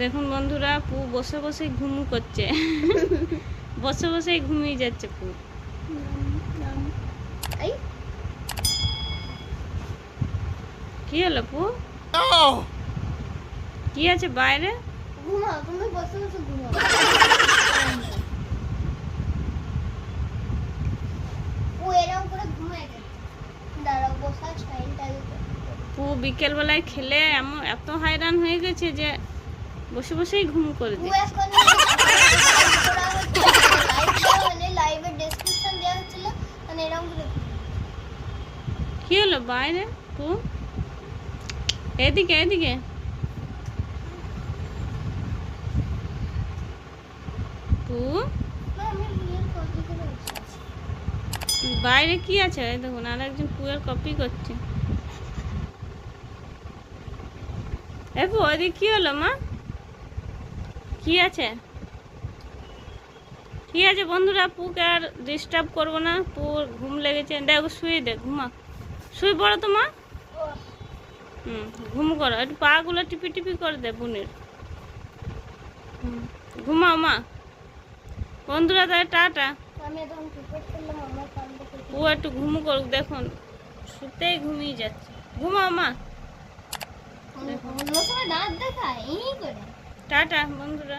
দেখুন বন্ধুরা পু বসে বসে ঘুমু করছে। বসে বসেই ঘুমিয়ে যাচ্ছে পু। কি হলো পু? কি আছে বাইরে? ঘুমাও তুমি বসে বসে ঘুমাও। পু বিকেল বেলায় খেলে এমন এত হায়রান হয়ে গেছে যে বসে বসেই ঘুম করে করা মানে কি হলো বাইরে? এদিকে এদিকে। বাইরে কি আছে? দেখুন আর একজন পুয়ের কপি করছে। এ পু ওদিকে কি হলো মা? কি আছে? ঠিক আছে বন্ধুরা পুকে আর ডিস্টার্ব করব না। পুর ঘুম লেগেছে। দেখো শুয়ে দে ঘুমা। শুয়ে পড়ো তো মা। হুম ঘুম করো। একটু পাগুলো টিপি টিপি করে দে বোনের। ঘুমাও মা। বন্ধুরা তাহলে টাটা। ও একটু ঘুম করুক দেখুন। শুতেই ঘুমিয়ে যাচ্ছে। ঘুমাও মা। দেখায় এই করে। টাটা বন্ধুরা